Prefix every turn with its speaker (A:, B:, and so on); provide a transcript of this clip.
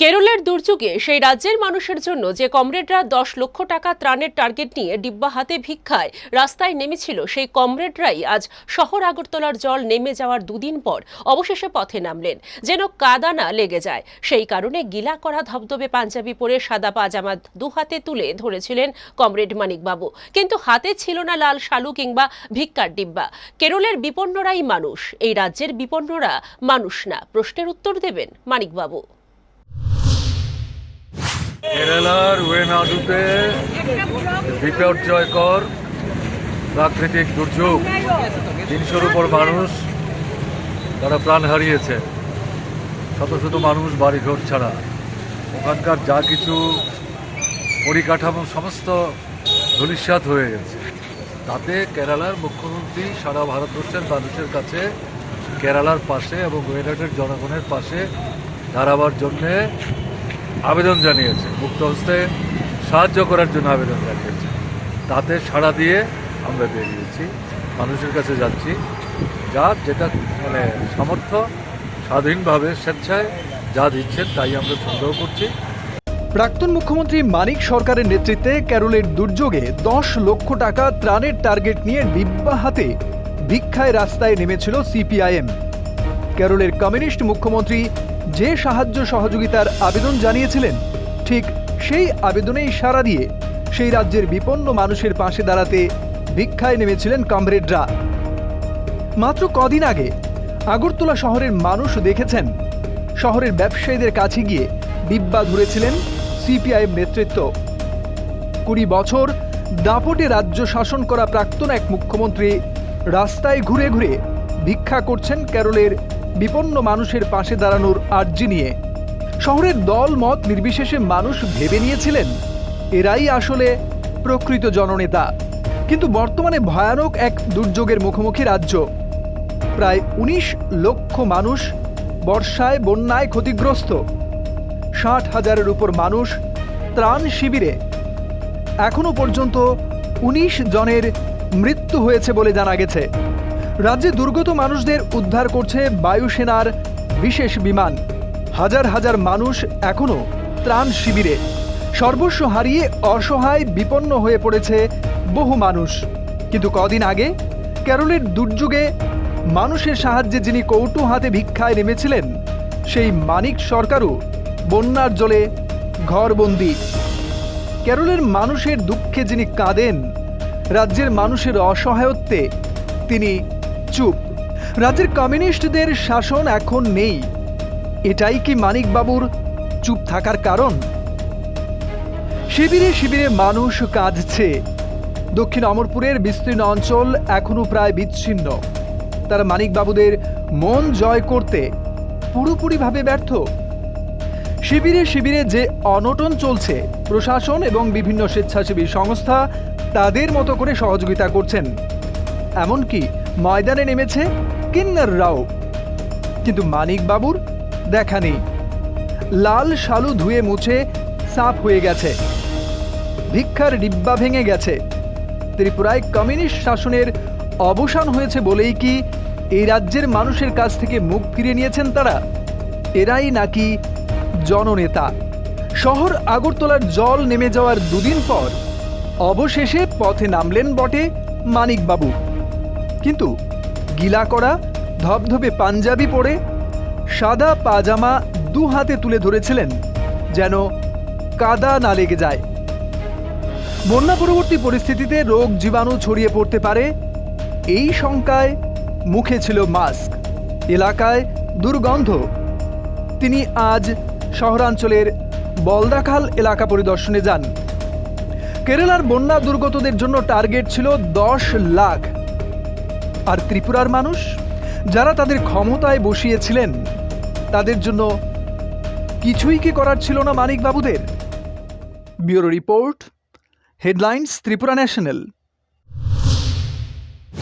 A: কেরলের দুর্যোগে সেই রাজ্যের মানুষের জন্য যে কমরেডরা দশ লক্ষ টাকা ত্রাণের টার্গেট নিয়ে ডিব্বা হাতে ভিক্ষায় রাস্তায় নেমেছিল, সেই কমরেডরাই আজ শহর আগরতলার জল নেমে যাওয়ার দুদিন পর অবশেষে পথে নামলেন। যেন কাদানা লেগে যায়। সেই কারণে গিলা করা ধবধবে পাঞ্জাবি পরে সাদা পাজামা দু হাতে তুলে ধরেছিলেন কমরেড মানিকবাবু। কিন্তু হাতে ছিল না লাল শালু কিংবা ভিক্ষার ডিব্বা। কেরলের বিপন্নরাই মানুষ, এই রাজ্যের বিপন্নরা মানুষ না। প্রশ্নের উত্তর দেবেন মানিকবাবু।
B: কেরালার ওয়েনাডুতে বিপর্যয়কর প্রাকৃতিক দুর্যোগ, তিনশোর উপর মানুষ তারা প্রাণ হারিয়েছে। শত শত মানুষ বাড়িঘর ছাড়া। ওখানকার যা কিছু পরিকাঠামো, সমস্ত ধূলিসাৎ হয়ে গেছে। তাতে কেরালার মুখ্যমন্ত্রী সারা ভারতবর্ষের মানুষের কাছে কেরালার পাশে এবং ওয়েনাডের জনগণের পাশে দাঁড়াবার জন্যে আবেদন জানিয়েছে। মুক্ত হস্তে সাহায্য করার জন্য আবেদন জানিয়েছে। তাতে সাড়া দিয়ে আমরা বেরিয়েছি মানুষের কাছে যাচ্ছি। যার যেটা মানে সামর্থ্য, স্বাধীনভাবে স্বেচ্ছায় যা দিচ্ছেন তাই আমরা সংগ্রহ করছি।
C: প্রাক্তন মুখ্যমন্ত্রী মানিক সরকারের নেতৃত্বে কেরলের দুর্যোগে দশ লক্ষ টাকা ত্রাণের টার্গেট নিয়ে ডিব্বা হাতে ভিক্ষায় রাস্তায় নেমেছিল সিপিআইএম। কেরলের কমিউনিস্ট মুখ্যমন্ত্রী যে সাহায্য সহযোগিতার আবেদন জানিয়েছিলেন, ঠিক সেই আবেদনেই সাড়া দিয়ে সেই রাজ্যের বিপন্ন মানুষের পাশে দাঁড়াতে ভিক্ষায় নেমেছিলেন কমরেডরা। মাত্র কদিন আগে আগরতলা শহরের মানুষ দেখেছেন, শহরের ব্যবসায়ীদের কাছে গিয়ে ডিব্বা ধরেছিলেন সিপিআইএম নেতৃত্ব। কুড়ি বছর দাপটে রাজ্য শাসন করা প্রাক্তন এক মুখ্যমন্ত্রী রাস্তায় ঘুরে ঘুরে ভিক্ষা করছেন কেরলের বিপন্ন মানুষের পাশে দাঁড়ানোর আর্জি নিয়ে। শহরের দল মত নির্বিশেষে মানুষ ভেবে নিয়েছিলেন, এরাই আসলে প্রকৃত জননেতা। কিন্তু বর্তমানে ভয়ানক এক দুর্যোগের মুখোমুখি রাজ্য। প্রায় উনিশ লক্ষ মানুষ বর্ষায়, বন্যায় ক্ষতিগ্রস্ত। ষাট হাজারের উপর মানুষ ত্রাণ শিবিরে। এখনও পর্যন্ত উনিশ জনের মৃত্যু হয়েছে বলে জানা গেছে। রাজ্যে দুর্গত মানুষদের উদ্ধার করছে বায়ুসেনার বিশেষ বিমান। হাজার হাজার মানুষ এখনও ত্রাণ শিবিরে। সর্বস্ব হারিয়ে অসহায় বিপন্ন হয়ে পড়েছে বহু মানুষ। কিন্তু কদিন আগে কেরলের দুর্যোগে মানুষের সাহায্যে যিনি কৌটো হাতে ভিক্ষায় নেমেছিলেন, সেই মানিক সরকারও বন্যার জলে ঘরবন্দি। কেরলের মানুষের দুঃখে যিনি কাঁদেন, রাজ্যের মানুষের অসহায়ত্বে তিনি চুপ। রাজ্যের কমিউনিস্টদের শাসন এখন নেই। এটাই কি মানিকবাবুর চুপ থাকার কারণ? শিবিরে শিবিরে মানুষ কাঁদছে। দক্ষিণ অমরপুরের বিস্তীর্ণ অঞ্চল এখনও প্রায় বিচ্ছিন্ন। তারা মানিকবাবুদের মন জয় করতে পুরোপুরিভাবে ব্যর্থ। শিবিরে শিবিরে যে অনটন চলছে, প্রশাসন এবং বিভিন্ন স্বেচ্ছাসেবী সংস্থা তাদের মতো করে সহযোগিতা করছেন। এমনকি ময়দানে নেমেছে কিন্নাররাও কিন্তু মানিকবাবুর দেখা নেই। লাল শালু ধুয়ে মুছে সাফ হয়ে গেছে। ভিক্ষার ডিব্বা ভেঙে গেছে। ত্রিপুরায় কমিউনিস্ট শাসনের অবসান হয়েছে বলেই কি এই রাজ্যের মানুষের কাছ থেকে মুখ ফিরে নিয়েছেন তারা? এরাই নাকি জননেতা? শহর আগরতলার জল নেমে যাওয়ার দুদিন পর অবশেষে পথে নামলেন বটে মানিকবাবু। কিন্তু গিলা করা, ধবধবে পাঞ্জাবি পরে সাদা পাজামা দু হাতে তুলে ধরেছিলেন, যেন কাদা না লেগে যায়। বন্যা পরবর্তী পরিস্থিতিতে রোগ জীবাণু ছড়িয়ে পড়তে পারে, এই শঙ্কায় মুখে ছিল মাস্ক। এলাকায় দুর্গন্ধ। তিনি আজ শহরাঞ্চলের বলদাখাল এলাকা পরিদর্শনে যান। কেরালার বন্যা দুর্গতদের জন্য টার্গেট ছিল দশ লাখ। আর ত্রিপুরার মানুষ যারা তাদের ক্ষমতায় বসিয়েছিলেন, তাদের জন্য কিছুই কি করার ছিল না মানিকবাবুদের? Bureau report, headlines, Tripura national.